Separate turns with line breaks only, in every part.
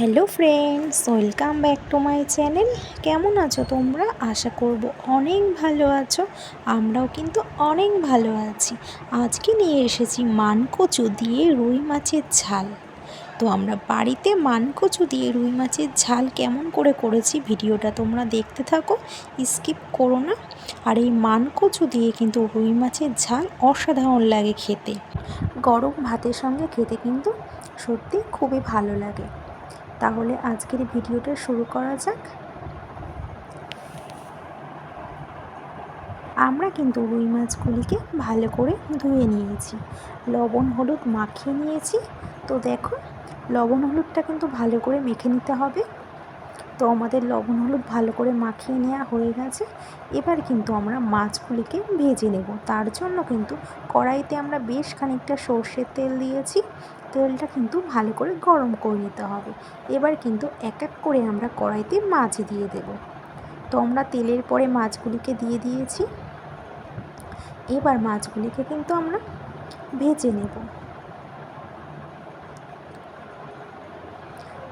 Hello friends welcome back to my channel কেমন আছো তোমরা? আশা করব অনেক ভালো আছো। আমরাও কিন্তু অনেক ভালো আছি। আজকে নিয়ে এসেছি মানকচু দিয়ে রুই মাছের ঝাল। তো আমরা বাড়িতে মানকচু দিয়ে রুই মাছের ঝাল কেমন করে করেছি ভিডিওটা তোমরা দেখতে থাকো, স্কিপ করো না। আর এই মানকচু দিয়ে কিন্তু রুই মাছের ঝাল অসাধারণ লাগে খেতে। গরম ভাতের সঙ্গে খেতে কিন্তু সত্যি খুবই ভালো লাগে। তাহলে আজকের ভিডিওটা শুরু করা যাক। আমরা কিন্তু রুই মাছগুলিকে ভালো করে ধুয়ে নিয়েছি। লবণ, হলুদ মাখিয়ে নিয়েছি। তো দেখো, লবণ, হলুদটা কিন্তু ভালো করে মেখে নিতে হবে। তো আমাদের লবণ হলুদ ভালো করে মাখিয়ে নেওয়া হয়ে গেছে। এবার কিন্তু আমরা মাছগুলিকে ভেজে নেব। তার জন্য কিন্তু কড়াইতে আমরা বেশ খানিকটা সর্ষের তেল দিয়েছি। তেলটা কিন্তু ভালো করে গরম করে নিতে হবে। এবার কিন্তু এক এক করে আমরা কড়াইতে মাছ দিয়ে দেব। তো আমরা তেলের পরে মাছগুলিকে দিয়ে দিয়েছি। এবার মাছগুলিকে কিন্তু আমরা ভেজে নেব।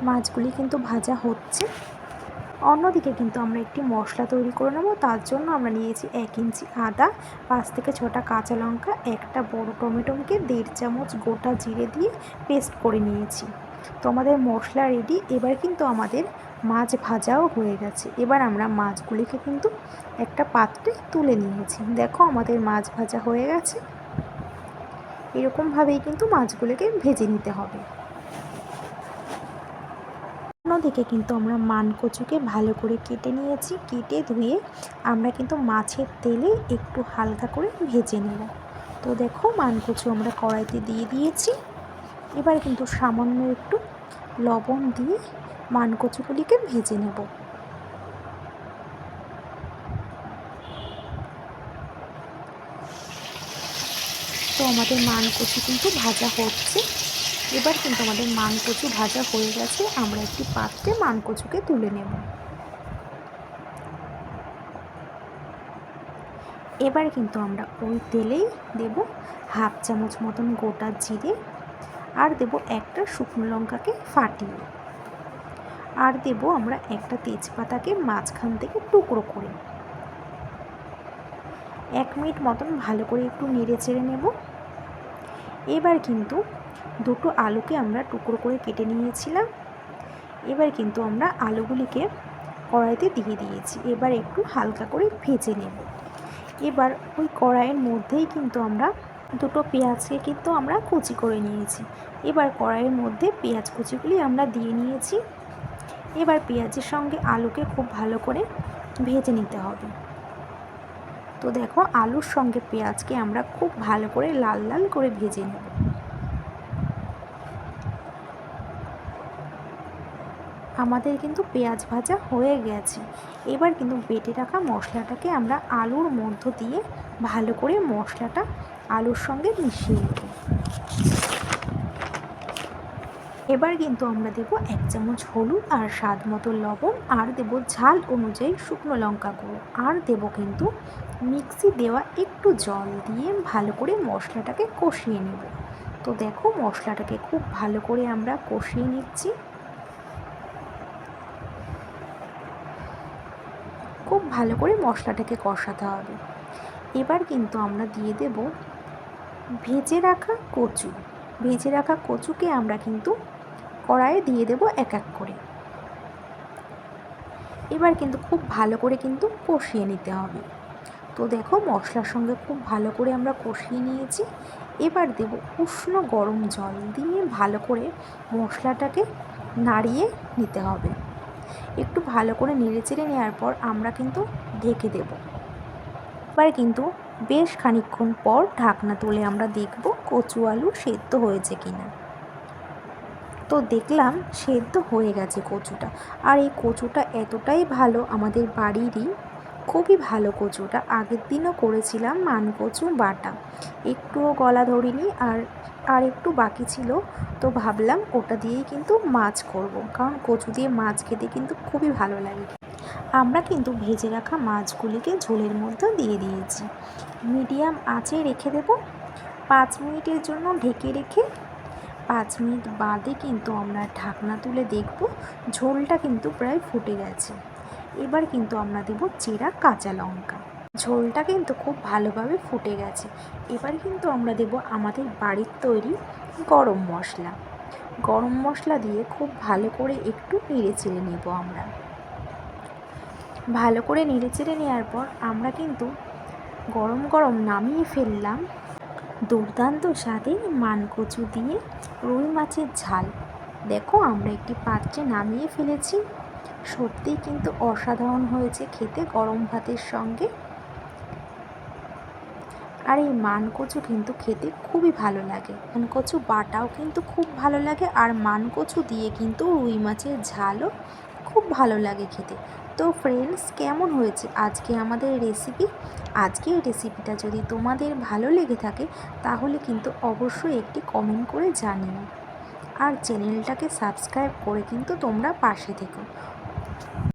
মাছগুলি কিন্তু ভাজা হচ্ছে। অন্যদিকে কিন্তু আমরা একটি মশলা তৈরি করে নেব। তার জন্য আমরা নিয়েছি এক ইঞ্চি আদা, পাঁচ থেকে ছটা কাঁচা লঙ্কা, একটা বড় টমেটোকে দেড় চামচ গোটা জিরে দিয়ে পেস্ট করে নিয়েছি। তো আমাদের মশলা রেডি এবার কিন্তু আমাদের মাছ ভাজাও হয়ে গেছে। এবার আমরা মাছগুলিকে কিন্তু একটা পাত্রে তুলে নিয়েছি। দেখো আমাদের মাছ ভাজা হয়ে গেছে। এরকমভাবেই কিন্তু মাছগুলোকে ভেজে নিতে হবে। অন্যদিকে কিন্তু আমরা মান কচুকে ভালো করে কেটে নিয়েছি। কেটে ধুয়ে আমরা কিন্তু মাছের তেলে একটু হালকা করে ভেজে নেব। তো দেখো মান কচু আমরা কড়াইতে দিয়ে দিয়েছি। এবার কিন্তু সামান্য একটু লবণ দিয়ে মান কচুগুলিকে ভেজে নেব। তো আমাদের মান কচু কিন্তু ভাজা হচ্ছে। এবার কিন্তু আমাদের মানকচু ভাজা হয়ে গেছে। আমরা একটি পাত্রে মানকচুকে তুলে নেব। এবার কিন্তু আমরা ওই তেলেই দেব হাফ চামচ মতন গোটা জিরে আর দেব একটা শুকনো লঙ্কাকে ফাটিয়ে। আর দেব আমরা একটা তেজপাতাকে মাঝখান থেকে টুকরো করে। এক মিনিট মতন ভালো করে একটু নেড়ে চেড়ে নেব। এবার কিন্তু দুটো আলুকে আমরা টুকরো করে কেটে নিয়েছিলাম। এবার কিন্তু আমরা আলুগুলিকে কড়াইতে দিয়ে দিয়েছি। এবার একটু হালকা করে ভেজে নেব। এবার ওই কড়াইয়ের মধ্যেই কিন্তু আমরা দুটো পেঁয়াজকে কিন্তু আমরা কুচি করে নিয়েছি। এবার কড়াইয়ের মধ্যে পেঁয়াজ কুচিগুলি আমরা দিয়ে নিয়েছি। এবার পেঁয়াজের সঙ্গে আলুকে খুব ভালো করে ভেজে নিতে হবে। তো দেখো, আলুর সঙ্গে পেঁয়াজকে আমরা খুব ভালো করে লাল লাল করে ভেজে নেব। আমাদের কিন্তু পেঁয়াজ ভাজা হয়ে গেছে। এবার কিন্তু বেটে রাখা মশলাটাকে আমরা আলুর মধ্য দিয়ে ভালো করে মশলাটা আলুর সঙ্গে মিশিয়ে নেব। এবার কিন্তু আমরা দেব এক চামচ হলুদ আর স্বাদ মতো লবণ আর দেব ঝাল অনুযায়ী শুকনো লঙ্কা গুঁড়ো। আর দেব কিন্তু মিক্সি দেওয়া একটু জল দিয়ে ভালো করে মশলাটাকে কষিয়ে নেব। তো দেখো মশলাটাকে খুব ভালো করে আমরা কষিয়ে নিচ্ছি। খুব ভালো করে মশলাটাকে কষাতে হবে। এবার কিন্তু আমরা দিয়ে দেব ভেজে রাখা কচু। ভেজে রাখা কচুকে আমরা কিন্তু কড়াইয়ে দিয়ে দেব এক এক করে। এবার কিন্তু খুব ভালো করে কিন্তু কষিয়ে নিতে হবে। তো দেখো মশলার সঙ্গে খুব ভালো করে আমরা কষিয়ে নিয়েছি। এবার দেব উষ্ণ গরম জল দিয়ে ভালো করে মশলাটাকে নাড়িয়ে নিতে হবে। একটু ভালো করে নেড়ে চেড়ে নেওয়ার পর আমরা কিন্তু ঢেকে দেব। এবার কিন্তু বেশ খানিক্ষণ পর ঢাকনা তুলে আমরা দেখব কচু আলু সেদ্ধ হয়েছে কি না তো দেখলাম সেদ্ধ হয়ে গেছে কচুটা। আর এই কচুটা এতটাই ভালো আমাদের বাড়িরই খুবই ভালো কচুটা আগের দিনও করেছিলাম মান কচু বাটা। একটুও গলা ধরিনি আর আর একটু বাকি ছিল, তো ভাবলাম ওটা দিয়েই কিন্তু মাছ করব। কারণ কচু দিয়ে মাছ খেতে কিন্তু খুবই ভালো লাগে। আমরা কিন্তু ভেজে রাখা মাছগুলিকে ঝোলের মধ্যে দিয়ে দিয়েছি। মিডিয়াম আঁচে রেখে দেব, পাঁচ মিনিটের জন্য ঢেকে রেখে, পাঁচ মিনিট বাদে কিন্তু আমরা ঢাকনা তুলে দেখব, ঝোলটা কিন্তু প্রায় ফুটে গেছে। এবার কিন্তু আমরা দেব চেরা কাঁচা লঙ্কা। ঝোলটা কিন্তু খুব ভালোভাবে ফুটে গেছে। এবার কিন্তু আমরা দেব আমাদের বাড়ির তৈরি গরম মশলা। গরম মশলা দিয়ে খুব ভালো করে একটু নেড়ে চেড়ে নেব আমরা। ভালো করে নেড়ে চেড়ে নেওয়ার পর আমরা কিন্তু গরম গরম নামিয়ে ফেললাম দুর্দান্ত স্বাদে মানকচু দিয়ে রুই মাছের ঝাল। দেখো আমরা একটি পাত্রে নামিয়ে ফেলেছি। সত্যিই কিন্তু অসাধারণ হয়েছে খেতে গরম ভাতের সঙ্গে। আর এই মানকচু কিন্তু খেতে খুবই ভালো লাগে। মানকচু বাটাও কিন্তু খুব ভালো লাগে আর মানকচু দিয়ে কিন্তু রুই মাছের ঝালও খুব ভালো লাগে খেতে। তো ফ্রেন্ডস কেমন হয়েছে আজকে আমাদের রেসিপি আজকে এই রেসিপিটা যদি তোমাদের ভালো লেগে থাকে, তাহলে কিন্তু অবশ্যই একটি কমেন্ট করে জানিও। আর চ্যানেলটাকে সাবস্ক্রাইব করে কিন্তু তোমরা পাশে থেকো।